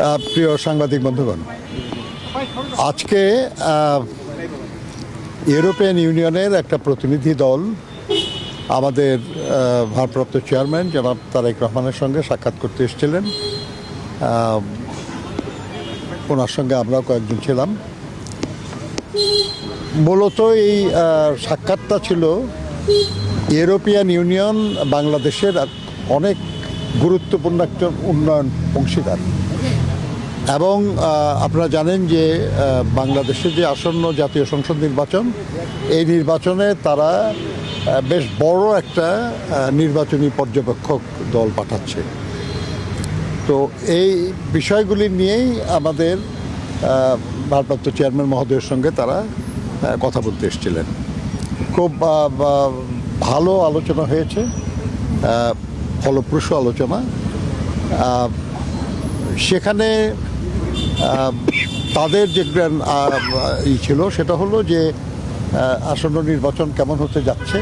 প্রিয় সাংবাদিক বন্ধুগণ, আজকে ইউরোপিয়ান ইউনিয়নের একটা প্রতিনিধি দল আমাদের ভারপ্রাপ্ত চেয়ারম্যান জনাব তারেক রহমানের সঙ্গে সাক্ষাৎ করতে এসেছিলেন। ওনার সঙ্গে আমরাও কয়েকজন ছিলাম। মূলত এই সাক্ষাৎটা ছিল ইউরোপিয়ান ইউনিয়ন বাংলাদেশের অনেক গুরুত্বপূর্ণ একটা উন্নয়ন অংশীদার। এবং আপনারা জানেন যে বাংলাদেশের যে আসন্ন জাতীয় সংসদ নির্বাচন, এই নির্বাচনে তারা বেশ বড় একটা নির্বাচনী পর্যবেক্ষক দল পাঠাচ্ছে। তো এই বিষয়গুলি নিয়েই আমাদের ভারপ্রাপ্ত চেয়ারম্যান মহোদয়ের সঙ্গে তারা কথা বলতে এসেছিলেন। খুব ভালো আলোচনা হয়েছে ফলপ্রসূ আলোচনা। সেখানে তাদের যে ই ছিল সেটা হলো যে আসন্ন নির্বাচন কেমন হতে যাচ্ছে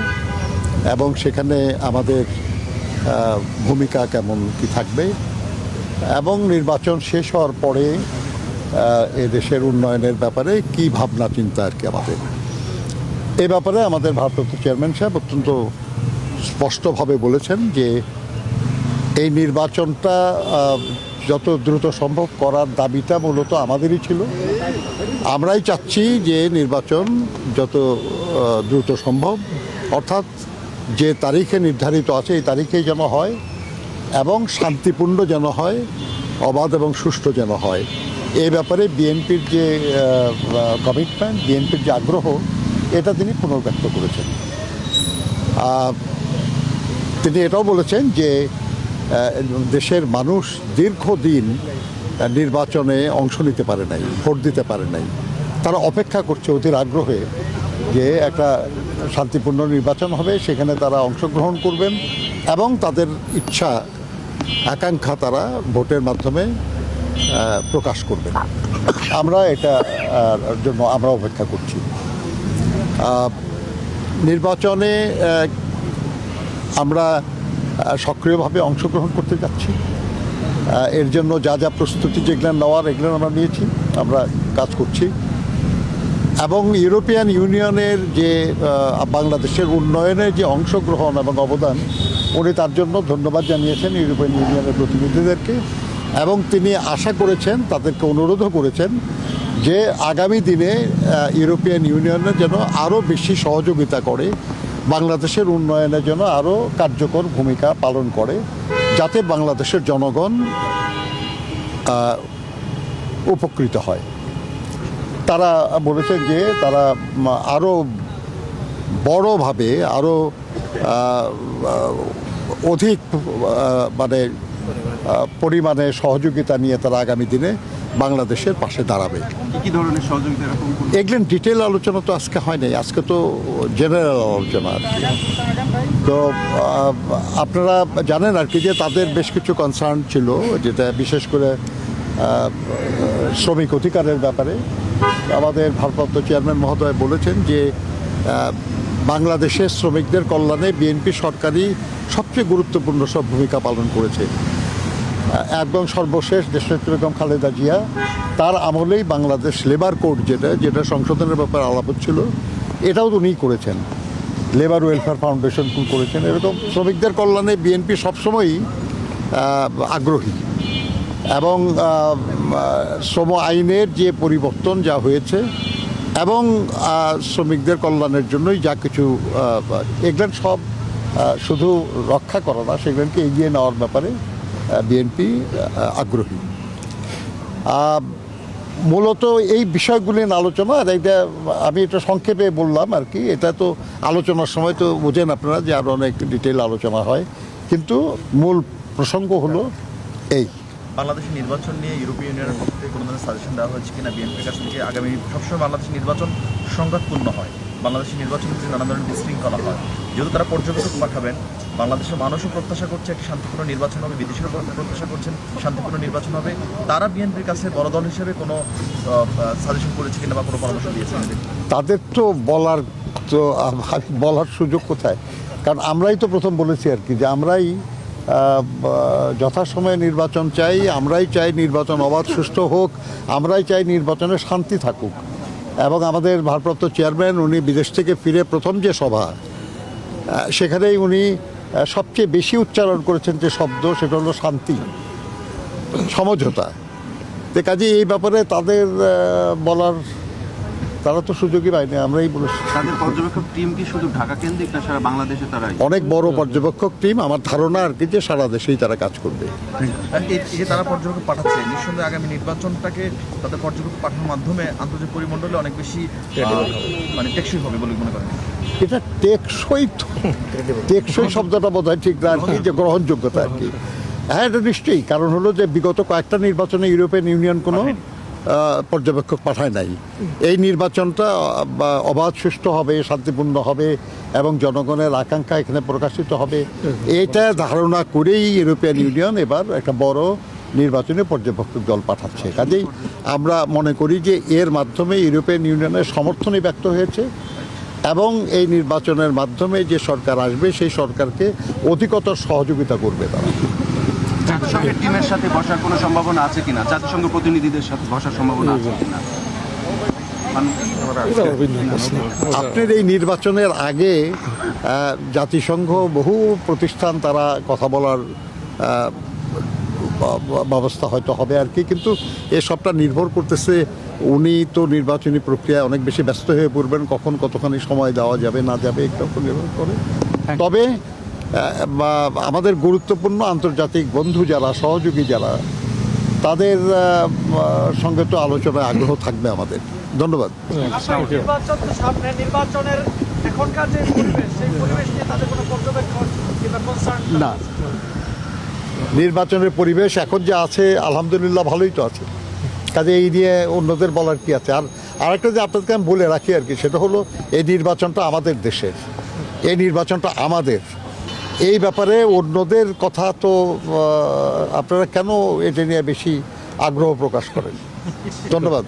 এবং সেখানে আমাদের ভূমিকা কেমন কি থাকবে এবং নির্বাচন শেষ হওয়ার পরে আহ, এ দেশের উন্নয়নের ব্যাপারে কি ভাবনা চিন্তা আর কি আমাদের। এ ব্যাপারে আমাদের ভারপ্রাপ্ত চেয়ারম্যান সাহেব অত্যন্ত স্পষ্টভাবে বলেছেন যে এই নির্বাচনটা যত দ্রুত সম্ভব করার দাবিটা মূলত আমাদেরই ছিল। আমরাই চাচ্ছি যে নির্বাচন যত দ্রুত সম্ভব, অর্থাৎ যে তারিখে নির্ধারিত আছে এই তারিখেই যেন হয় এবং শান্তিপূর্ণ যেন হয়, অবাধ এবং সুষ্ঠু যেন হয়। এই ব্যাপারে বিএনপির যে কমিটমেন্ট বিএনপির যে আগ্রহ, এটা তিনি পুনর্ব্যক্ত করেছেন। তিনি এটাও বলেছেন যে দেশের মানুষ দীর্ঘদিন নির্বাচনে অংশ নিতে পারে নাই, ভোট দিতে পারে নাই। তারা অপেক্ষা করছে অতির আগ্রহে যে একটা শান্তিপূর্ণ নির্বাচন হবে, সেখানে তারা অংশগ্রহণ করবেন এবং তাদের ইচ্ছা, আকাঙ্ক্ষা তারা ভোটের মাধ্যমে প্রকাশ করবেন। আমরা এটা জন্য আমরা অপেক্ষা করছি। নির্বাচনে আমরা সক্রিয়ভাবে অংশগ্রহণ করতে যাচ্ছি। এর জন্য যা যা প্রস্তুতি যেগুলো নেওয়ার এগুলো আমরা নিয়েছি, আমরা কাজ করছি। এবং ইউরোপিয়ান ইউনিয়নের যে বাংলাদেশের উন্নয়নের যে অংশগ্রহণ এবং অবদান, উনি তার জন্য ধন্যবাদ জানিয়েছেন ইউরোপিয়ান ইউনিয়নের প্রতিনিধিদেরকে। এবং তিনি আশা করেছেন, তাদেরকে অনুরোধও করেছেন যে আগামী দিনে ইউরোপিয়ান ইউনিয়নের যেন আরও বেশি সহযোগিতা করে বাংলাদেশের উন্নয়নের জন্য আরও কার্যকর ভূমিকা পালন করে, যাতে বাংলাদেশের জনগণ উপকৃত হয়। তারা বলেছেন যে তারা আরও বড়ভাবে, আরও অধিক মানে পরিমাণে সহযোগিতা নিয়ে তারা আগামী দিনে বাংলাদেশের পাশে দাঁড়াবে। কি কি ধরনের সহযোগিতা এরকম ডিটেল আলোচনা তো আজকে হয়নি আজকে তো জেনারেল আলোচনা আর কি। তো আপনারা জানেন আর কি যে তাদের বেশ কিছু কনসার্ন ছিল যেটা বিশেষ করে শ্রমিক অধিকারের ব্যাপারে। আমাদের ভারপ্রাপ্ত চেয়ারম্যান মহোদয় বলেছেন যে বাংলাদেশের শ্রমিকদের কল্যাণে বিএনপি সরকারই সবচেয়ে গুরুত্বপূর্ণ সব ভূমিকা পালন করেছে। একদম সর্বশেষ দেশনেত্রী বেগম খালেদা জিয়া, তার আমলেই বাংলাদেশ লেবার কোড যেটা যেটা সংশোধনের ব্যাপারে আলাপ ছিল এটাও উনিই করেছেন। লেবার ওয়েলফেয়ার ফাউন্ডেশন করেছেন। এরকম শ্রমিকদের কল্যাণে বিএনপি সবসময়ই আগ্রহী। এবং শ্রম আইনের যে পরিবর্তন যা হয়েছে, এবং শ্রমিকদের কল্যাণের জন্যই যা কিছু এগুলো সব শুধু রক্ষা করা না, সেগুলোকে এগিয়ে নেওয়ার ব্যাপারে বিএনপি আগ্রহী। মূলত এই বিষয়গুলি নিয়ে আলোচনা, আর এটা আমি এটা সংক্ষেপে বললাম আর কি, এটা তো আলোচনার সময় তো বোঝেন আপনারা যে আরও অনেক ডিটেল আলোচনা হয়। কিন্তু মূল প্রসঙ্গ হলো এই। বাংলাদেশের নির্বাচন নিয়ে ইউরোপীয় ইউনিয়নের পক্ষ থেকে কোনো ধরনের সাজেশন দেওয়া হয়েছে কিনা, বিএনপির কাছ থেকে আগামী সবসময় বাংলাদেশের নির্বাচন সংঘাতপূর্ণ হয়? বাংলাদেশের নির্বাচন ক্ষেত্রে নানা ধরনের বিশৃঙ্খলা হয়। যেহেতু তারা পর্যবেক্ষক পাঠাবেন বাংলাদেশের মানুষও প্রত্যাশা করছে একটি শান্তিপূর্ণ নির্বাচন হবে বিদেশিরা প্রত্যাশা করছেন শান্তিপূর্ণ নির্বাচন হবে। তারা বিএনপির কাছে বড় দল হিসেবে কোনো সাজেশন করেছে কিনা বা কোনো পরামর্শ দিয়েছে তাদের তো বলার তো বলার সুযোগ কোথায়? কারণ আমরাই তো প্রথম বলেছি আর কি যে আমরাই যথাসময়ে নির্বাচন চাই, আমরাই চাই নির্বাচন অবাধ, সুষ্ঠু হোক, আমরাই চাই নির্বাচনে শান্তি থাকুক। এবং আমাদের ভারপ্রাপ্ত চেয়ারম্যান উনি বিদেশ থেকে ফিরে প্রথম যে সভা সেখানেই উনি সবচেয়ে বেশি উচ্চারণ করেছেন যে শব্দ, সেটা হলো শান্তি, সমঝোতা। তো কাজে এই ব্যাপারে তাদের বলার তারা তো সুযোগই পায়নি আমরাই বলেছি। তাদের পর্যবেক্ষক টিম কি শুধু ঢাকা কেন্দ্রিক না সারা বাংলাদেশে তারাই অনেক বড় পর্যবেক্ষক টিম আমার ধারণা আর কি যে সারা দেশেই তারা কাজ করবে। এই এই যে তারা পর্যবেক্ষক পাঠাচ্ছে নিঃসন্দেহে আগামী নির্বাচনটাকে তাদের পর্যবেক্ষক পাঠানোর মাধ্যমে আন্তর্জাতিক পরিমণ্ডলে অনেক বেশি মানে টেকসই হবে বলে মনে করেন? এটা টেকসই টেকসই শব্দটা বোধ হয় ঠিক না আর কি যে গ্রহণযোগ্যতা আর কি। হ্যাঁ এটা নিশ্চয়ই। কারণ হলো যে বিগত কয়েকটা নির্বাচনে ইউরোপিয়ান ইউনিয়ন কোনো পর্যবেক্ষক পাঠায় নাই। এই নির্বাচনটা অবাধ সুষ্ঠু হবে, শান্তিপূর্ণ হবে এবং জনগণের আকাঙ্ক্ষা এখানে প্রকাশিত হবে। এটা ধারণা করেই ইউরোপিয়ান ইউনিয়ন এবার একটা বড় নির্বাচনে পর্যবেক্ষক দল পাঠাচ্ছে। কাজেই আমরা মনে করি যে এর মাধ্যমে ইউরোপিয়ান ইউনিয়নের সমর্থনই ব্যক্ত হয়েছে এবং এই নির্বাচনের মাধ্যমে যে সরকার আসবে, সেই সরকারকে অধিকতর সহযোগিতা করবে তারা। জাতিসংঘের টিমের সাথে বসার কোনো সম্ভাবনা আছে কিনা? জাতিসংঘ প্রতিনিধিদের সাথে বসার সম্ভাবনা আছে কিনা? আপনার এই নির্বাচনের আগে জাতিসংঘ বহু প্রতিষ্ঠান তারা কথা বলার ব্যবস্থা হয়তো হবে আর কি কিন্তু এসবটা নির্ভর করতেছে উনি তো নির্বাচনী প্রক্রিয়ায় অনেক বেশি ব্যস্ত হয়ে পড়বেন কখন কতখানি সময় দেওয়া যাবে না যাবে এটা নির্ভর করে তবে বা- আমাদের গুরুত্বপূর্ণ আন্তর্জাতিক বন্ধু যারা সহযোগী যারা তাদের সঙ্গে তো আলোচনায় আগ্রহ থাকবে আমাদের। ধন্যবাদ। না। নির্বাচনের পরিবেশ এখন যে আছে আলহামদুলিল্লাহ ভালোই তো আছে। কাজে এই নিয়ে অন্যদের বলার কি আছে? আর আরেকটা যে আপনাদেরকে আমি বলে রাখি আর কি সেটা হলো এই নির্বাচনটা আমাদের দেশের। এই নির্বাচনটা আমাদের। এই ব্যাপারে অন্যদের কথা তো আপনারা কেন এটা নিয়ে বেশি আগ্রহ প্রকাশ করেন? ধন্যবাদ।